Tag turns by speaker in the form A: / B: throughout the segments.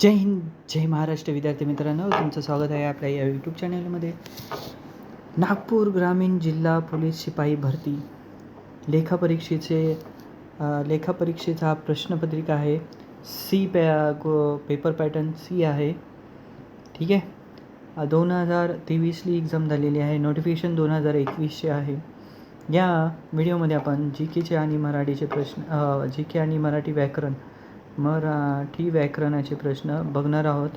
A: जय हिंद जय महाराष्ट्र. विद्यार्थी मित्रांनो तुमचं स्वागत आहे आपल्या या यूट्यूब चॅनलमध्ये नागपूर ग्रामीण जिल्हा पोलीस शिपाई भरती. लेखापरीक्षेचे लेखापरीक्षेचा हा प्रश्नपत्रिका आहे. सी पॅ गो पेपर पॅटर्न सी आहे. ठीक आहे? दोन हजार तेवीसली एक्झाम झालेली आहे. नोटिफिकेशन दोन हजार एकवीसचे आहे. या व्हिडिओमध्ये आपण जी केचे आणि मराठीचे प्रश्न जी के आणि मराठी व्याकरण मराठी व्याकरणाचे प्रश्न बघणार आहोत.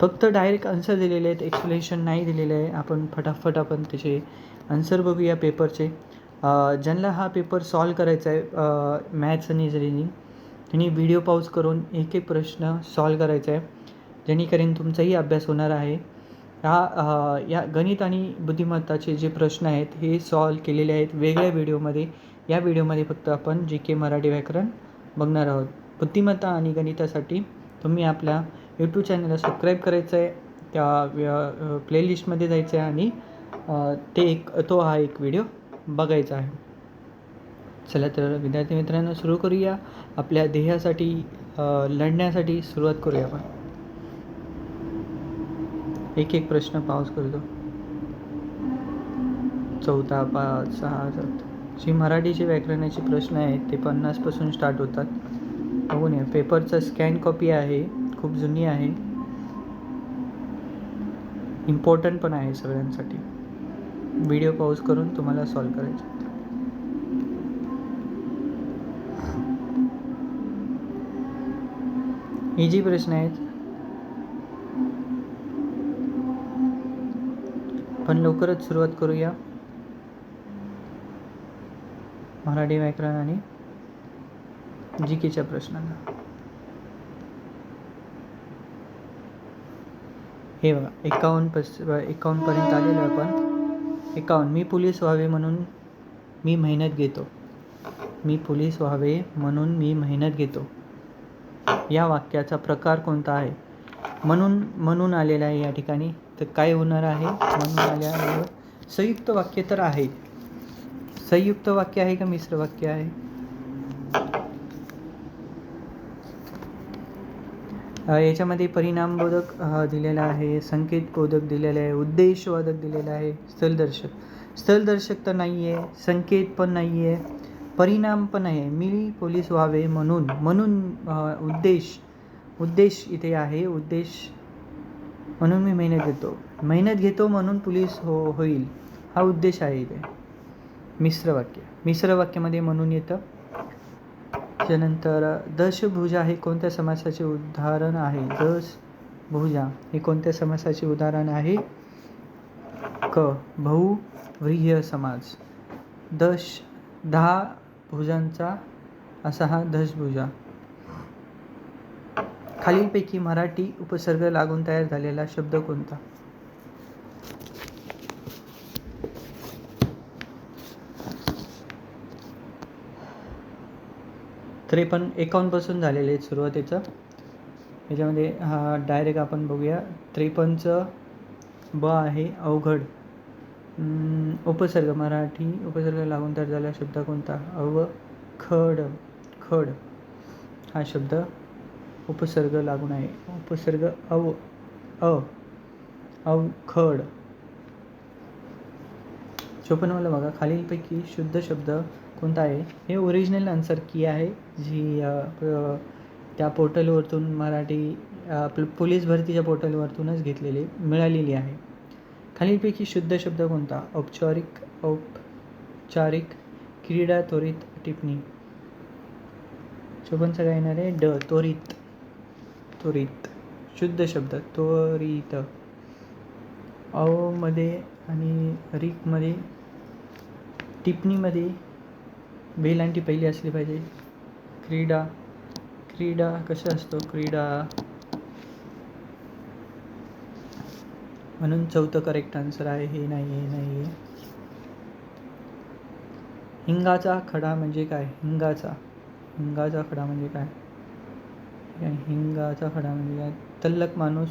A: फक्त डायरेक्ट आन्सर दिलेले आहेत एक्सप्लेनेशन नाही दिलेले आहे. आपण फटाफट आपण त्याचे आन्सर बघूया पेपरचे ज्यांना हा पेपर सॉल्व करायचा आहे मॅथ्स आणि रिजनिंग त्यांनी व्हिडिओ पाऊज करून एक एक प्रश्न सॉल्व करायचा आहे. जेणेकरून तुमचाही अभ्यास होणार आहे. हा या गणित आणि बुद्धिमत्ताचे जे प्रश्न आहेत हे सॉल्व केलेले आहेत वेगळ्या व्हिडिओमध्ये या व्हिडिओमध्ये फक्त आपण जी के मराठी व्याकरण बघणार आहोत. बुद्धिमत्ता आणि गणितासाठी तुम्ही आपल्या यूट्यूब चॅनलला सबस्क्राईब करायचं आहे त्या प्लेलिस्टमध्ये जायचं आहे आणि ते एक तो हा एक व्हिडिओ बघायचा आहे. चला तर विद्यार्थी मित्रांनो सुरू करूया. आपल्या ध्येयासाठी लढण्यासाठी सुरुवात करूया आपण. एक एक प्रश्न पाऊस करतो. चौथा पाच सहा सात. जे मराठीचे व्याकरणाचे प्रश्न आहेत ते पन्नासपासून स्टार्ट होतात. बघून या. पेपरचा स्कॅन कॉपी आहे खूप जुनी आहे. इम्पॉर्टंट पण आहे सगळ्यांसाठी. व्हिडिओ पॉज करून तुम्हाला सॉल्व करायचं इजी प्रश्न आहेत. पण लवकरच सुरुवात करूया. मराठी व्याकरण आणि जी केच्या प्रश्नांना. हे बघा एकावन्न पस एकावन्नपर्यंत आलेलो आहे आपण. एकावन्न. मी पोलीस व्हावे म्हणून मी मेहनत घेतो. मी पोलीस व्हावे म्हणून मी मेहनत घेतो. या वाक्याचा प्रकार कोणता आहे? म्हणून म्हणून आलेला आहे या ठिकाणी. तर काय होणार आहे? म्हणून आल्यावर संयुक्त वाक्य तर आहे. संयुक्त वाक्य आहे का मिश्र वाक्य आहे? याच्यामध्ये परिणामबोधक दिलेला आहे संकेतबोधक दिलेला आहे उद्देशवादक दिलेला आहे स्थलदर्शक. स्थलदर्शक तर नाही आहे संकेत पण नाही आहे परिणाम पण आहे मी पोलीस व्हावे म्हणून म्हणून उद्देश उद्देश इथे आहे उद्देश म्हणून मी मेहनत घेतो. मेहनत घेतो म्हणून पोलीस हो होईल. हा उद्देश आहे इथे. मिश्र वाक्य मिश्र वाक्यामध्ये म्हणून येतं त्यानंतर दशभुजा हे कोणत्या समासाचे उदाहरण आहे? दश भुजा हे कोणत्या समासाचे उदाहरण आहे? क बहुव्रीह समाज दश दहा भुजांचा असा हा दशभुजा. खालीलपैकी मराठी उपसर्ग लागून तयार झालेला शब्द कोणता? त्रेपन्न एकावन्नपासून झालेले आहेत सुरुवातीचं. याच्यामध्ये हा डायरेक्ट आपण बघूया. त्रेपन्नचं ब आहे अवघड. उपसर्ग मराठी उपसर्ग लागून तयार झाला शब्द कोणता? अव खड खड. हा शब्द उपसर्ग लागून आहे. उपसर्ग अव अ अवखड. चोपन्नवाला बघा. खालीलपैकी शुद्ध शब्द कोणता आहे? हे ओरिजिनल आन्सर की आहे जी त्या पोर्टलवरतून मराठी आपलं पोलीस भरतीच्या पोर्टलवरतूनच घेतलेली मिळालेली आहे. खालीलपैकी शुद्ध शब्द कोणता? औपचारिक औपचारिक क्रीडा त्वरित टिप्पणी. शोभन काय येणार आहे ड त्वरित त्वरित. शुद्ध शब्द त्वरित. अवमध्ये आणि रिकमध्ये टिप्पणीमध्ये बेलांटी पहिली असली पाहिजे. क्रीडा क्रीडा कशा असतो? क्रीडा. म्हणून चौथं करेक्ट आन्सर आहे हे नाही हे नाही आहे हिंगाचा खडा म्हणजे काय? हिंगाचा. हिंगाचा खडा म्हणजे काय? हिंगाचा खडा म्हणजे काय? तल्लक माणूस.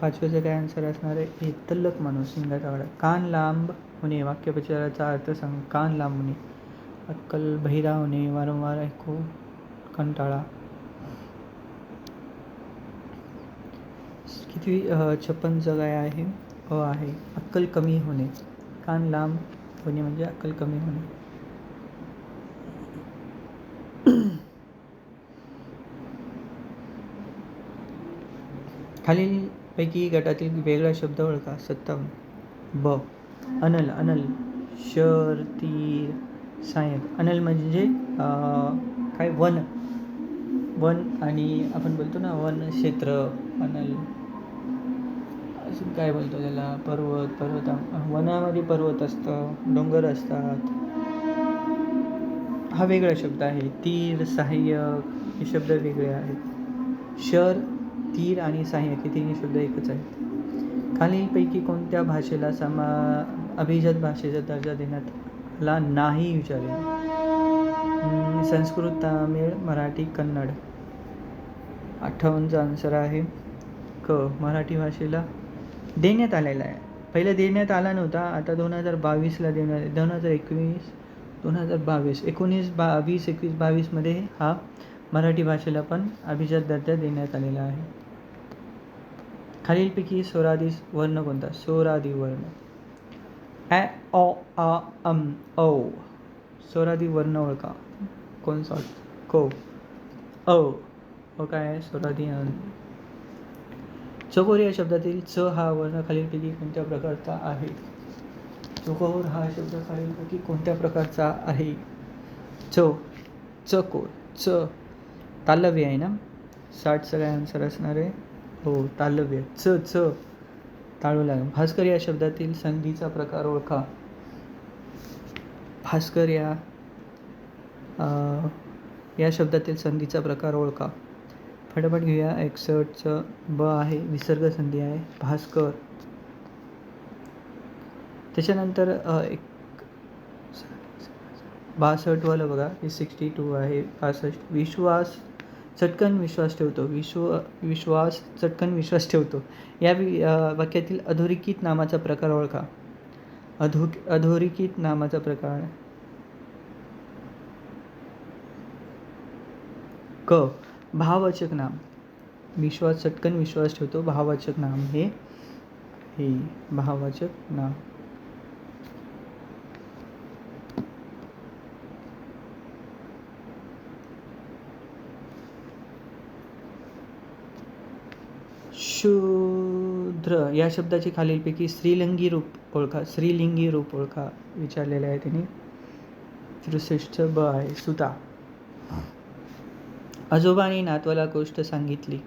A: पाचव्याचं काय आन्सर असणार आहे? हे तल्लक माणूस हिंगाचा खडा. कान लांब होणे वाक्यप्रचाराचा अर्थ सांग. कान लांब होणे. अक्कल बहिरा होणे वारंवार ऐकू कंटाळा. किती छप्पन जगाय आहे अ आहे. अक्कल कमी होणे. कान लांब होणे म्हणजे अक्कल कमी होणे. खालीलपैकी गटातील वेगळा शब्द ओळखा. सत्तावन्न. ब. अनल अनल. शर तीर सायक अनल म्हणजे काय वन. वन आणि आपण बोलतो ना वन क्षेत्र अनल. अजून काय बोलतो त्याला? पर्वत पर्वत वनामध्ये पर्वत असतं डोंगर असतात. हा वेगळा शब्द आहे. तीर सहाय्यक हे शब्द वेगळे आहेत. शर तीर आणि सहाय्यक हे तिन्ही शब्द एकच आहेत. खालीलपैकी कोणत्या भाषेला समा अभिजात भाषेचा दर्जा देण्यात ला नाही विचारले. संस्कृत तामिळ मराठी कन्नड. अठ्ठावन्नचा आन्सर आहे क. मराठी भाषेला देण्यात आलेला आहे. पहिले देण्यात आला नव्हता आता दोन हजार बावीसला देण्यात दोन हजार एकवीस दोन हजार बावीस एकोणीस बा वीस एकवीस बावीसमध्ये हा मराठी भाषेला पण अभिजात दर्जा देण्यात आलेला आहे. खालीलपैकी स्वरादी वर्ण कोणता? स्वरादी वर्ण ॲ ऑ आ अम औ स्वरादी वर्ण ओळखा. कोण सॉट को. औ हो काय स्वरादी अन. चकोर या शब्दातील च हा वर्ण खालीलपैकी कोणत्या प्रकारचा आहे? चकोर हा शब्द खालीलपैकी कोणत्या प्रकारचा आहे? च. चकोर. च. तालव्य आहे ना? साठ सगळ्या आन्सर असणार. आहे हो तालव्य. च च. टाळू लागेल. भास्कर या शब्दातील संधीचा प्रकार ओळखा. भास्कर या या शब्दातील संधीचा प्रकार ओळखा. फटाफट घेऊया. एकसठचं ब आहे विसर्ग संधी आहे. भास्कर. त्याच्यानंतर एक बासष्टवालं बघा. हे सिक्स्टी टू आहे. बासष्ट. विश्वास चटकन विश्वास ठेवतो विश्व विश्वास चटकन विश्वास ठेवतो. या वि वाक्यातील अधोरेखित नामाचा प्रकार ओळखा. अधो अधोरेखित नामाचा प्रकार. क भाववाचक नाम. विश्वास चटकन विश्वास ठेवतो भाववाचक नाम. हे हे भाववाचक नाम. शूद्र या शब्दाचे खालीलपैकी स्त्रीलिंगी रूप ओळखा स्त्रीलिंगी रूप ओळखा विचारलेलं आहे त्यांनी त्रिशिष्ट ब आहे सुता. आजोबाने नातवाला गोष्ट सांगितली.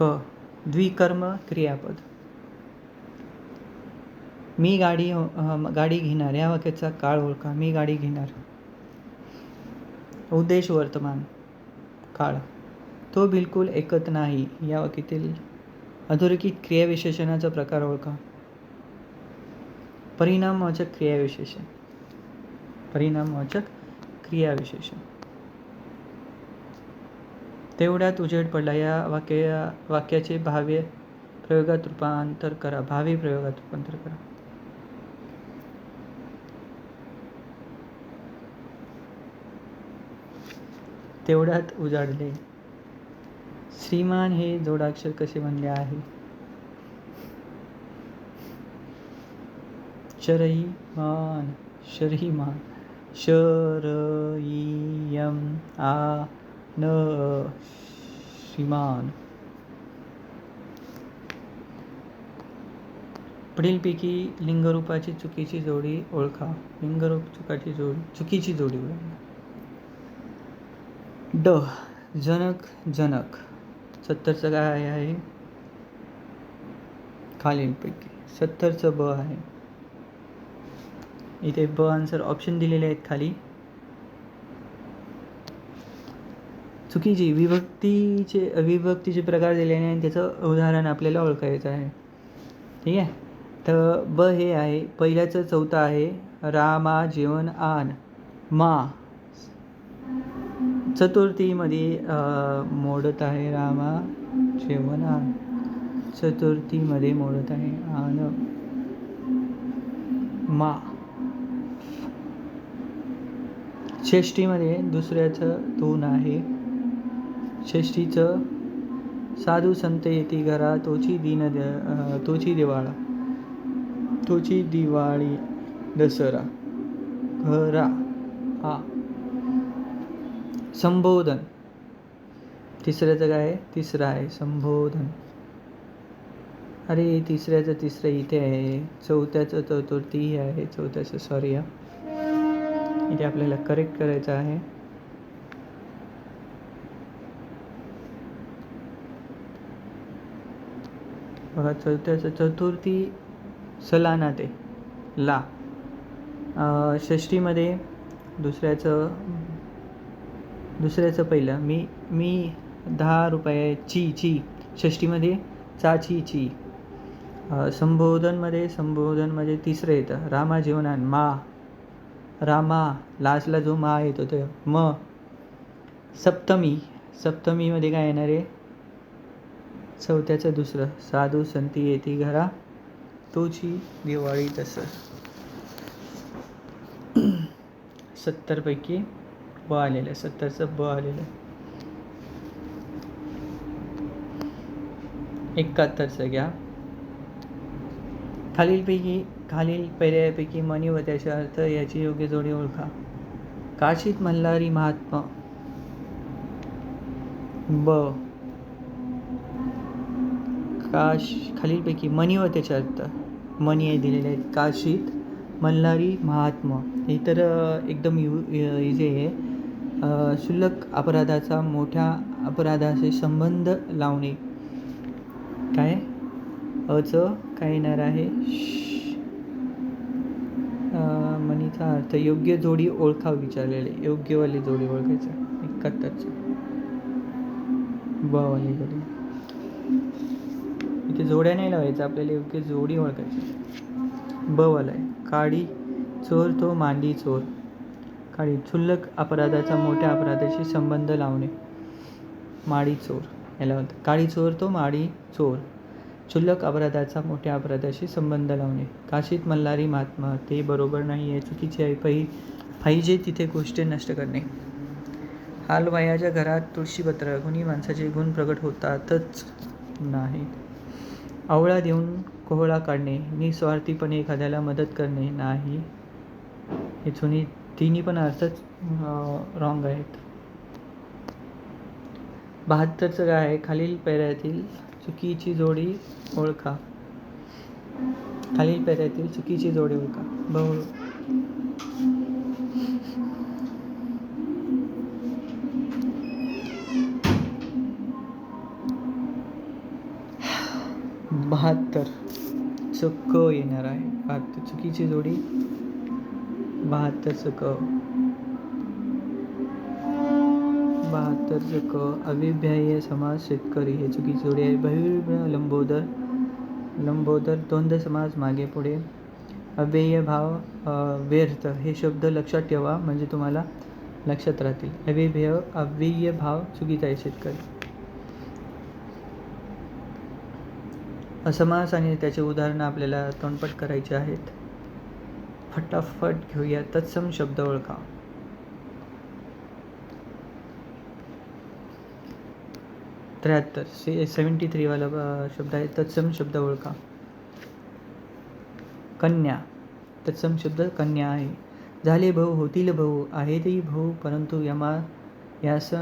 A: क द्विकर्म क्रियापद. मी गाडी गाडी घेणार या वाक्याचा काळ ओळखा मी गाडी घेणार. उद्देश वर्तमान काळ. तो बिलकुल ऐकत नाही. या वाक्यातील अधोरेखित क्रियाविशेषणाचा प्रकार ओळखा. परिणामवाचक क्रियाविशेषण. परिणामवाचक क्रियाविशेषण. तेवढ्यात उजेड पडला. या वाक्य वाक्याचे भाव्य प्रयोगात रूपांतर करा. भावी प्रयोगात रूपांतर करा. तेवढ्यात उजाडले. श्रीमान हे जोडाक्षर कसे बनले आहे? शरईमान शरईमान शरईयम आ न श्रीमान. पुढीलपैकी लिंगरूपाची चुकीची जोडी ओळखा. लिंगरूप चुकाची जोडी चुकीची जोडी ओळखा. ड जनक जनक. सत्तरचं काय आहे? खालीलपैकी. सत्तरचं ब आहे. इथे ब आन्सर ऑप्शन दिलेले आहेत खाली. चुकीची. विभक्तीचे विभक्तीचे प्रकार दिलेले आहेत आणि त्याचं उदाहरण आपल्याला ओळखायचं आहे. ठीक आहे? तर ब हे आहे. पहिल्याचं चौथं आहे. रामा जेवण आन. मा. चतुर्थीमध्ये मोडत आहे रामा जेवण चतुर्थीमध्ये मोडत आहे आणि मा. षष्टीमध्ये दुसऱ्याचं दोन आहे. षष्टीचं साधू संत येती घरा तोची दिन दे तोची दिवाळा. तोची दिवाळी दसरा. घरा. हा. संबोधन. तिसऱ्याचं काय आहे? तिसरं आहे संबोधन. अरे तिसऱ्याचं तिसरं इथे आहे. चौथ्याचं चतुर्थी आहे. चौथ्याचं सॉरी हा. इथे आपल्याला करेक्ट करायचं आहे. बघा चौथ्याचं चतुर्थी सलाना ते ला षष्टीमध्ये दुसऱ्याचं दुसऱ्याचं पहिलं. मी मी दहा रुपयाची ची षष्टीमध्ये चाची ची संबोधनमध्ये संबोधनमध्ये तिसरं येतं. रामा जीवनान मा. रामा लास्टला जो मा येतो तो. म. सप्तमी. सप्तमीमध्ये काय येणार आहे? चौथ्याचं दुसरं. साधू संती येते घरा. तोची दिवाळी तसं. सत्तरपैकी ब आलेलं आहे सत्तरचं ब आलेलं आहे. एकाहत्तरचं घ्या. खालीलपैकी खालील पर्यायापैकी मनी व त्याचा अर्थ याची योग्य जोडी ओळखा. काशीत मल्हारी महात्मा. ब. काश खालीलपैकी मनी व त्याचा अर्थ. मनी हे दिलेले आहेत. काशीत मल्हारी महात्मा. हे तर एकदम यु इझी आहे. क्षुल्लक अपराधाचा मोठ्या अपराधाशी संबंध लावणे. काय? अच काय येणार आहे? श- मनीचा अर्थ योग्य जोडी ओळखा विचारलेले. योग्यवाली जोडी ओळखायचं. एकाहत्तरचं. ब जोडी. इथे जोड्या नाही लावायचं आपल्याला योग्य जोडी ओळखायची. ब वाला आहे. काडी चोर तो मांडी चोर. काळी क्षुल्लक अपराधाचा मोठ्या अपराधाशी संबंध लावणे. माडी चोर. याला म्हणतात. काळी चोर तो माडी चोर. क्षुल्लक अपराधाचा मोठ्या अपराधाशी संबंध लावणे. काशीत मल्हारी महात्मा ते बरोबर नाही आहे. चुकीचे आहे पहि पाहिजे तिथे गोष्टी नष्ट करणे. हाल वयाच्या घरात तुळशीपत्र गुणी माणसाचे गुण प्रगट होतातच नाहीत आवळा देऊन कोहळा काढणे निस्वार्थीपणे एखाद्याला मदत करणे नाही. हे जुनी तिन्ही पण अर्थच रॉंग आहेत. बहात्तरचं काय आहे? खालील पेऱ्यातील चुकीची जोडी ओळखा. खालील पेऱ्यातील चुकीची जोडी ओळखा. बहु बहात्तर. चुक येणार आहे. बहात्तर. चुकीची जोडी बहात्तरचं क बहात्तरचं क अविभ्याय समाज शेतकरी. हे चुकी जोडी आहे. बहिर्भ लंबोदर. लंबोदर द्वंद्व समाज मागे पुढे. अव्यय भाव व्यर्थ. हे शब्द लक्षात ठेवा. म्हणजे तुम्हाला लक्षात राहतील. अव्यय अव्यय भाव चुकीचा आहे शेतकरी. असमास आणि त्याचे उदाहरणं आपल्याला तोंडपट करायचे आहेत. फटाफट घेऊया तत्सम शब्द ओळखा. त्र्याहत्तर. से सेवन्टी थ्रीवाला शब्द आहे तत्सम शब्द ओळखा. कन्या. तत्सम शब्द कन्या आहे. झाले भाऊ होतील भाऊ आहेतही भाऊ परंतु यमा यास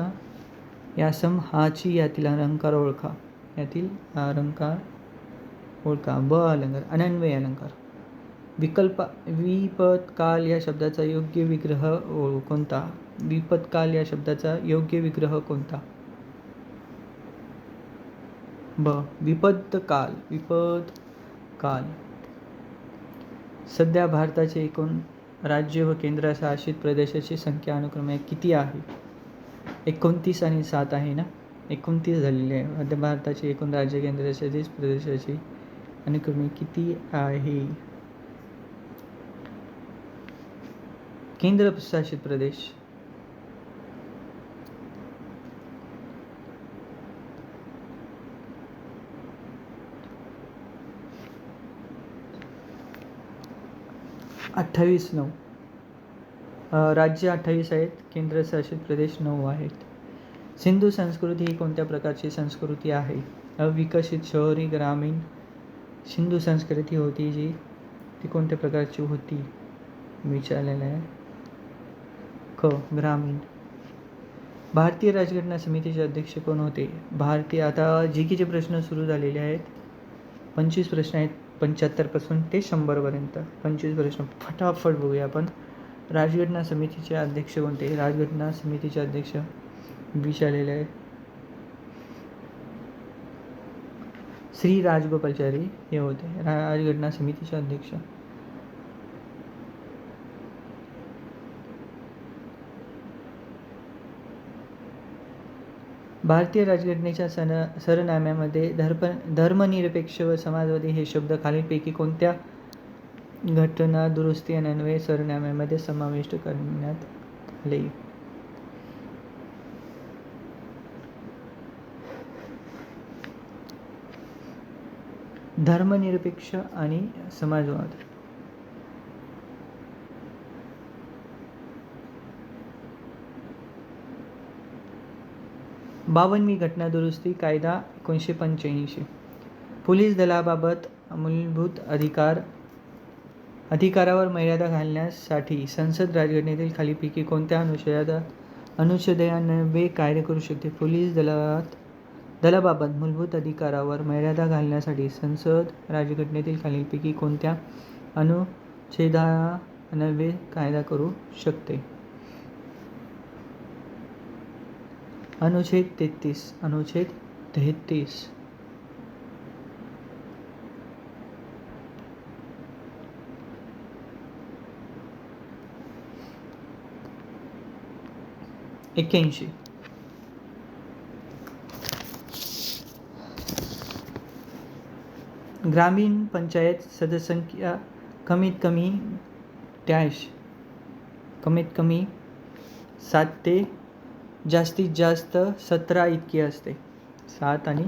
A: यासम हाची यातील अलंकार ओळखा. यातील अलंकार ओळखा. ब अलंकार अनन्वय अलंकार. विकल्प विपत्काल या शब्दाचा योग्य विग्रह ओळ- कोणता? विपत्काल या शब्दाचा योग्य विग्रह कोणता? ब विपत्काल विपत्काल. सध्या भारताचे एकूण राज्य व केंद्रशासित प्रदेशाची संख्या अनुक्रमे किती आहे? एकोणतीस आणि सात आहे ना? एकोणतीस झालेली आहे. मध्य भारताची एकूण राज्य केंद्रशासित प्रदेशाची अनुक्रमे किती आहे? केंद्रशासित प्रदेश. अठ्ठावीस नऊ. राज्य अठ्ठावीस आहेत केंद्रशासित प्रदेश नऊ आहेत. सिंधू संस्कृती ही कोणत्या प्रकारची संस्कृती आहे? अविकसित शहरी ग्रामीण सिंधू संस्कृती होती जी ती कोणत्या प्रकारची होती? विचारलेलं आहे. क ग्रामीण. भारतीय राजघटना समितीचे अध्यक्ष कोण होते? भारतीय आता जी केचे प्रश्न सुरू झालेले आहेत. पंचवीस प्रश्न आहेत पंच्याहत्तरपासून ते शंभरपर्यंत पंचवीस प्रश्न. फटाफट बघूया आपण. राजघटना समितीचे अध्यक्ष कोणते? राजघटना समितीचे अध्यक्ष विचारलेले आहेत. श्री राजगोपालचारी हे होते. राजघटना समितीचे अध्यक्ष. भारतीय राजघटनेच्या सन सरनाम्यामध्ये धर्पण धर्मनिरपेक्ष व समाजवादी हे शब्द खालीलपैकी कोणत्या घटना दुरुस्ती आणि अन्वय सरनाम्यामध्ये समाविष्ट करण्यात आले? धर्मनिरपेक्ष आणि समाजवाद. बावनवी घटना दुरुस्ती कायदा एकोणीसशे पंच्याऐंशी. पोलीस दलाबाबत मूलभूत अधिकार अधिकारावर मर्यादा घालण्यासाठी संसद राजघटनेतील खालीपैकी कोणत्या अनुच्छेदा अनुच्छेदयानवे कार्य करू शकते? पोलीस दलात दलाबाबत मूलभूत अधिकारावर मर्यादा घालण्यासाठी संसद राजघटनेतील खालीलपैकी कोणत्या अनुच्छेदानवे कायदा करू शकते? अनुच्छेद तेहतीस अनुच्छेद तेहतीस एक्क्याऐंशी ग्रामीण पंचायत सदस्यसंख्या कमीत कमी डॅश कमीत कमी सात ते जास्तीत जास्त सतरा इतकी असते. सात आणि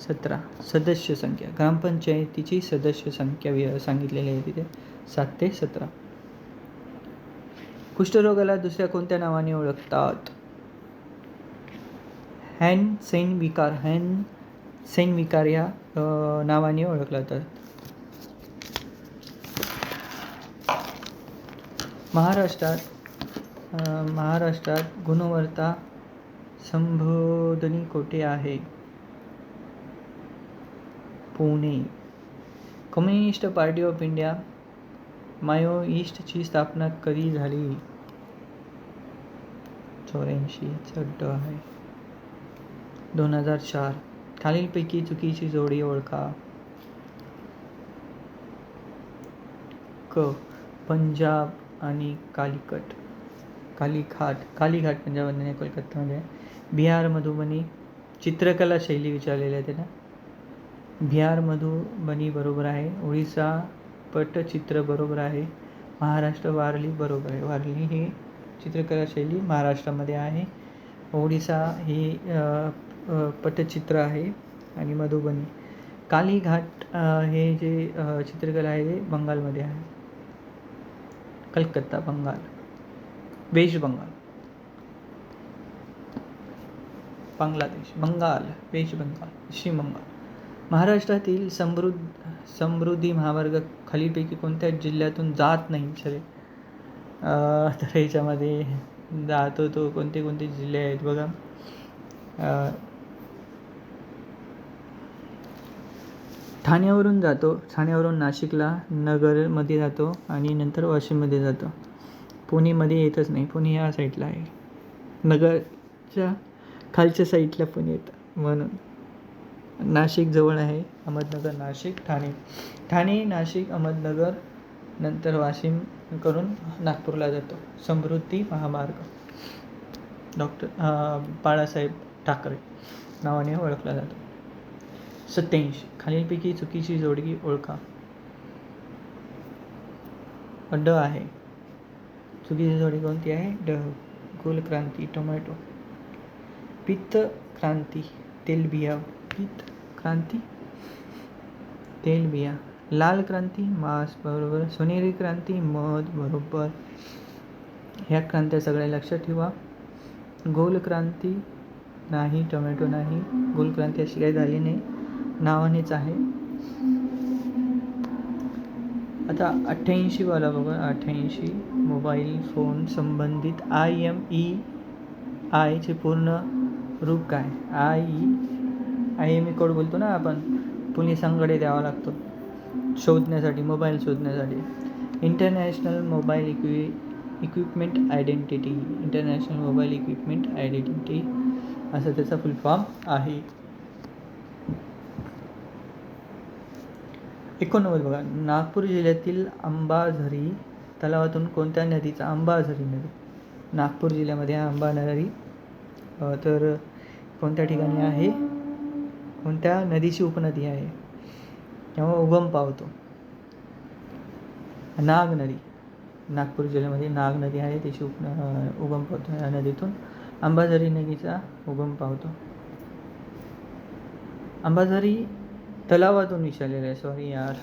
A: सतरा सदस्य संख्या. ग्रामपंचायतीची सदस्य संख्या वि सांगितलेली आहे तिथे. सात ते सतरा. कुष्ठरोगाला दुसऱ्या कोणत्या नावाने ओळखतात? हॅन सेन विकार हॅन सेन विकार या नावाने ओळखला जातात महाराष्ट्रात महाराष्ट्रात गुणवत्ता संबोधनी कोठे आहे? Pune. Communist party of India माओईस्टची स्थापना कधी झाली? चौऱ्याऐंशी चड्ड आहे. दोन हजार चार. खालीलपैकी चुकीची जोडी ओळखा. क. पंजाब आणि कालिकट. कालीघाट कालीघाट पंजाबमध्ये नाही कोलकातामध्ये. आहे बिहार मधुबनी चित्रकला शैली विचारलेली आहे त्यांना. बिहार मधुबनी बरोबर आहे. ओडिसा पटचित्र बरोबर आहे. महाराष्ट्र वारली बरोबर आहे. वारली ही चित्रकला शैली महाराष्ट्रामध्ये आहे. ओडिसा ही पटचित्र आहे आणि मधुबनी कालीघाट हे जे चित्रकला आहे ते बंगालमध्ये आहे. कलकत्ता बंगाल. वेस्ट बंगाल. बांगलादेश बंगाल वेस्ट बंगाल पश्चिम बंगाल महाराष्ट्रातील समृद्ध समृद्धी महामार्ग खालीलपैकी कोणत्या जिल्ह्यातून जात नाही? सरे. तर ह्याच्यामध्ये जातो तो कोणते कोणते जिल्हे आहेत बघा. ठाण्यावरून जातो. ठाण्यावरून नाशिकला नगरमध्ये जातो आणि नंतर वाशिममध्ये जातो. पुणेमध्ये येतच नाही. पुणे या साईडला आहे. नगरच्या खालच्या साईडला पण येतं. म्हणून. नाशिक जवळ आहे अहमदनगर नाशिक ठाणे. ठाणे नाशिक अहमदनगर नंतर वाशिम करून नागपूरला जातो. समृद्धी महामार्ग. डॉक्टर बाळासाहेब ठाकरे नावाने ओळखला जातो. सत्याऐंशी. खालीलपैकी चुकीची जोडगी ओळखा. ड आहे. चुकीची जोडी कोणती आहे? ड. गोलक्रांती टोमॅटो. पित्त क्रांती तेलबिया पित्त क्रांती तेलबिया लाल क्रांती मांस बरोबर. सोनेरी क्रांती मध बरोबर. ह्या क्रांत्या सगळ्या लक्षात ठेवा. गोल क्रांती नाही टोमॅटो नाही. गोल क्रांती अशी काही झाली नाही. नावानेच आहे. आता अठ्ठ्याऐंशी वाला बघा. अठ्ठ्याऐंशी मोबाईल फोन संबंधित आय एम ई आयचे पूर्ण रूप काय? आई आई मी कोड बोलतो ना आपण पोलिसांकडे द्यावा लागतो. शोधण्यासाठी मोबाईल शोधण्यासाठी. International mobile इक्वि equipment identity international mobile equipment identity असा त्याचा फुल फॉर्म आहे. एकोणनव्वद बघा नागपूर जिल्ह्यातील अंबाझरी तलावातून कोणत्या नदीचा अंबाझरी नदी? नागपूर जिल्ह्यामध्ये आहे अंबा नदी तर कोणत्या ठिकाणी आहे? कोणत्या नदीची उपनदी आहे? तेव्हा उगम पावतो. नाग नदी. नागपूर जिल्ह्यामध्ये नाग नदी आहे त्याची उप उगम पावतो या नदीतून. अंबाझरी नदीचा उगम पावतो. अंबाझरी तलावातून विचारलेलं आहे. सॉरी यार.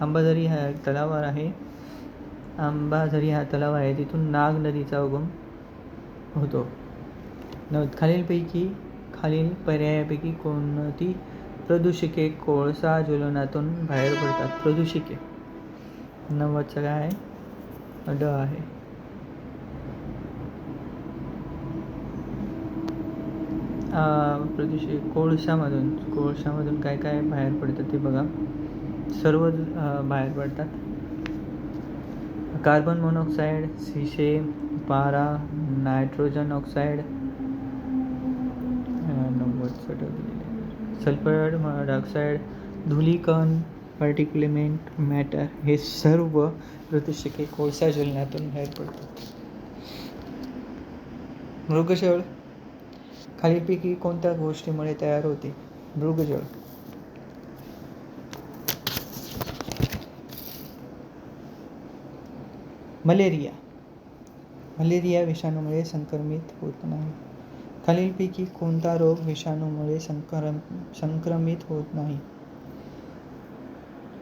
A: अंबाझरी हा एक तलाव आहे. अंबाझरी हा तलाव आहे तिथून नाग नदीचा उगम होतो. न खालीलपैकी खालील पर्यायापैकी कोणती प्रदूषके कोळसा ज्वलनातून बाहेर पडतात? प्रदूषके. नव्वदचं काय? आहे ड आहे. अं, प्रदूषित कोळशामधून कोळशामधून काय काय बाहेर पडतं ते बघा. सर्व बाहेर पडतात. कार्बन मोनॉक्साईड शिशे पारा नायट्रोजन ऑक्साईड सल्फर डायऑक्साईड धुलीकण पार्टिक्युलेमेंट मॅटर हे सर्व प्रदूषके कोळसा ज्वलनातून बाहेर पडतात. मृगजळ. खालीपैकी कोणत्या गोष्टीमुळे तयार होते? मृगजळ. मलेरिया. मलेरिया विषाणूमुळे संक्रमित होत नाही. खालीलपैकी कोणता रोग विषाणूमुळे संक्रम संक्रमित होत नाही?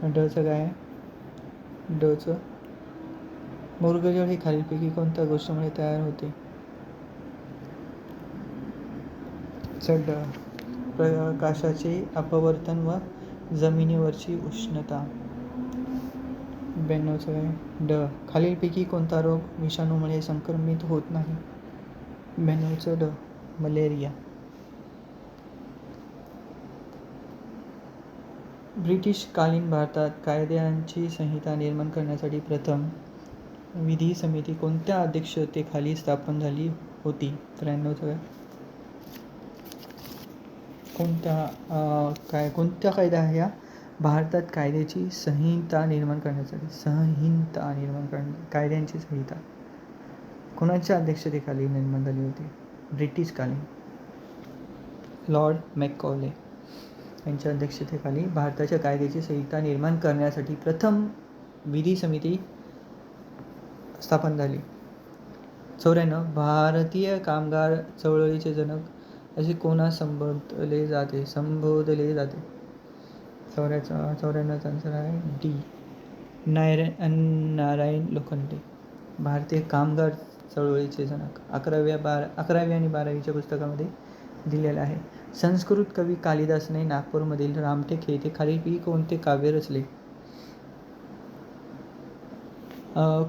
A: डचं काय? डचं. मुर्गजळ हे खालीलपैकी कोणत्या गोष्टीमुळे तयार होते? चढ प्रकाशाचे अपवर्तन व जमिनीवरची उष्णता. ब्याण्णवचं काय ड. खालीलपैकी कोणता रोग विषाणूमुळे संक्रमित होत नाही? ब्याण्णवचं ड मलेरिया। ब्रिटिशकालीन भारतात कायद्यांची संहिता निर्माण करण्यासाठी प्रथम विधी समिती कोणत्या अध्यक्षतेखाली स्थापन झाली होती? त्र्याण्णव काय कोणत्या काय कोणत्या कायदा ह्या भारतात कायद्याची संहिता निर्माण करण्यासाठी संहिता निर्माण करण्या कायद्यांची संहिता कोणाच्या अध्यक्षतेखाली निर्माण झाली होती? ब्रिटिशकालीन लॉर्ड मॅकॉले यांच्या अध्यक्षतेखाली भारताच्या कायद्याची संहिता निर्माण करण्यासाठी प्रथम विधी समिती स्थापन झाली. चौऱ्याण्णव भारतीय कामगार चळवळीचे जनक असे कोणास संबोधले जाते? संबोधले जाते. चौऱ्याचा चौऱ्याण्णवचा आन्सर आहे डी. नारायण नारायण लोखंडे. भारतीय कामगार चळवळीचे जनक अकराव्या बारा अकरावी आणि बारावीच्या पुस्तकामध्ये दिलेलं आहे. संस्कृत कवी कालिदासने नागपूरमधील रामटेक येथे खालीलपैकी कोणते काव्य रचले?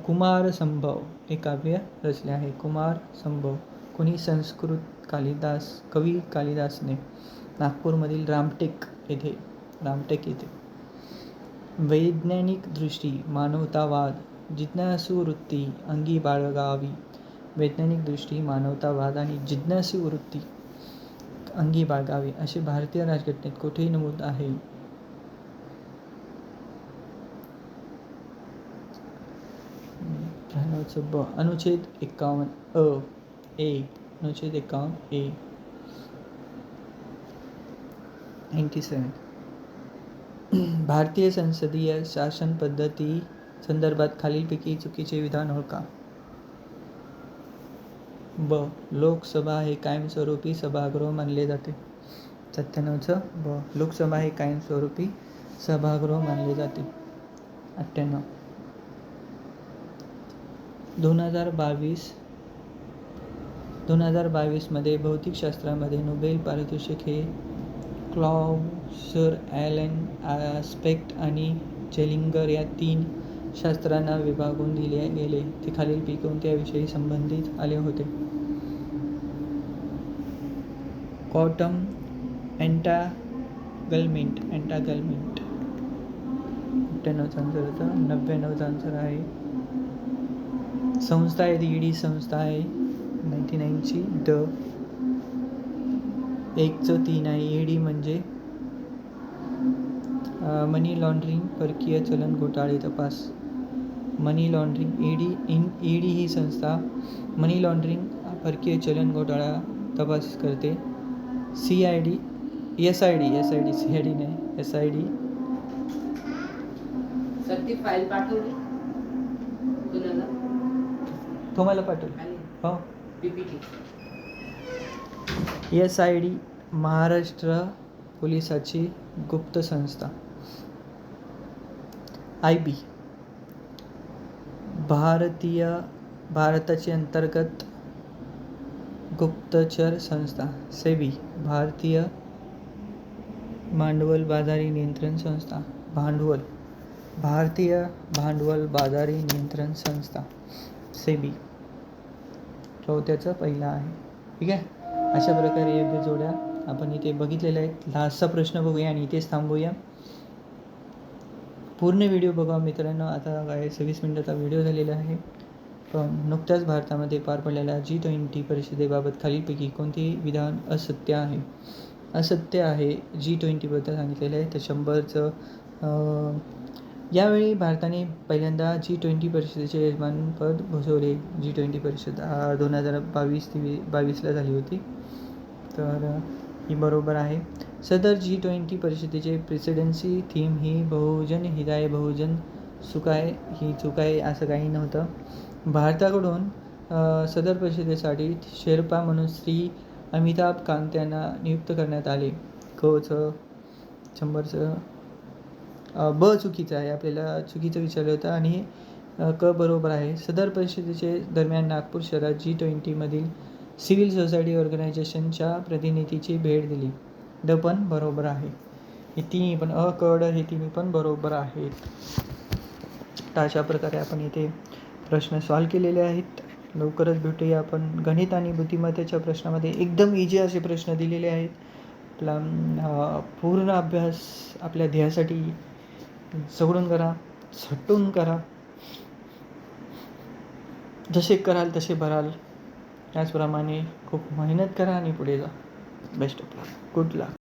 A: कुमार संभव हे काव्य रचले आहे. कुमार संभव कोणी संस्कृत कालिदास कवी कालिदासने नागपूरमधील रामटेक येथे रामटेक येथे. वैज्ञानिक दृष्टी मानवतावाद जिज्ञासू वृत्ती अंगी बाळगावी वैज्ञानिक दृष्टी मानवतावाद आणि जिज्ञासू वृत्ती अंगी बाळगावी असे भारतीय राजघटनेत कुठेही नमूद आहे. ब अनुच्छेद एकावन्न अ ए अनुच्छेद एकावन्न ए. नाईंटी सेवन भारतीय संसदीय शासन पद्धती संदर्भात खालीलपैकी चुकीचे विधान ओळखा. ब. लोकसभा हे कायमस्वरूपी सभागृह मानले जाते. सत्त्याण्णवचं ब. लोकसभा हे कायमस्वरूपी सभागृह मानले जाते. अठ्ठ्याण्णव. दोन हजार बावीस दोन हजार बावीसमध्ये भौतिकशास्त्रामध्ये नोबेल पारितोषिक हे क्लॉसर ॲलन स्पेक्ट आणि जेलिंगर या तीन शास्त्रांना विभागून दिले गेले. ते खालीलपैकी कोणत्या विषयी संबंधित आले होते? क्वांटम एंटागलमेंट एंटागलमेंट अठ्ठ्याण्णवचा आन्सर होता. नव्याण्णवचा आन्सर आहे. संस्था आहे ती ईडी संस्था आहे. नाईन्टी नाईनची द. एकचं तीन आहे. ईडी म्हणजे मनी लॉन्ड्रिंग परकीय चलन घोटाळे तपास. मनी लॉन्ड्रिंग ईडी इन ईडी ही संस्था मनी लॉन्ड्रिंग परकीय चलन घोटाळा तपास करते. C I D S I D S I D C I D नाही एस आय डी.
B: सर ती फाईल पाठवली कुणाला?
A: तुम्हाला पाठवलं. हो.
B: PPT
A: S I D Maharashtra पोलिसाची गुप्त संस्था. I B. भारतीय भारताची अंतर्गत गुप्तचर संस्था सेबी भारतीय भांडवल बाजारी नियंत्रण संस्था भांडवल भारतीय भांडवल बाजारी नियंत्रण संस्था सेबी. चौथ्याचं पहिला आहे. ठीक आहे? अशा प्रकारे योग्य जोड्या आपण इथे बघितलेल्या आहेत. लास्टचा प्रश्न बघूया आणि इथेच थांबूया. पूर्ण व्हिडिओ बघा मित्रांनो. आता काय सव्वीस मिनटाचा व्हिडिओ झालेला आहे. पण नुकत्याच भारतामध्ये पार पडलेल्या जी ट्वेंटी परिषदेबाबत खालीलपैकी कोणतेही विधान असत्य आहे? असत्य आहे जी ट्वेंटीबद्दल सांगितलेलं आहे तर शंभरचं यावेळी भारताने पहिल्यांदा जी ट्वेंटी परिषदेचे यजमानपद भूषवले. जी ट्वेंटी परिषद दोन हजार बावीस ते बावीसला झाली होती. तर ही बरोबर आहे. सदर जी ट्वेंटी परिषदेचे प्रेसिडेन्सी थीम ही बहुजन हिदाय बहुजन सुखाय ही चुकाय असं काही नव्हतं. भारताकडून सदर परिषदेसाठी शेर्पा म्हणून श्री अमिताभ कांत यांना नियुक्त करण्यात आले. कचं शंभरचं अ, ब चुकीचं आहे आपल्याला चुकीचं विचारलं होतं आणि क बरोबर आहे. सदर परिषदेचे दरम्यान नागपूर शहरात जी ट्वेंटीमधील सिव्हिल सोसायटी ऑर्गनायझेशनच्या प्रतिनिधीची भेट दिली. ड पण बरोबर आहे. हे तिन्ही पण अ क ड हे तिन्ही पण बरोबर आहेत. तर अशा प्रकारे आपण इथे प्रश्न सॉल्व केलेले आहेत. लवकरच भेटूया आपण. गणित आणि बुद्धिमत्तेच्या प्रश्नामध्ये एकदम इजी असे प्रश्न दिलेले आहेत. आपला पूर्ण अभ्यास आपल्या ध्येयासाठी जवळून करा झटून करा. जसे कराल तसे भराल. त्याचप्रमाणे खूप मेहनत करा आणि पुढे जा. Best of luck good luck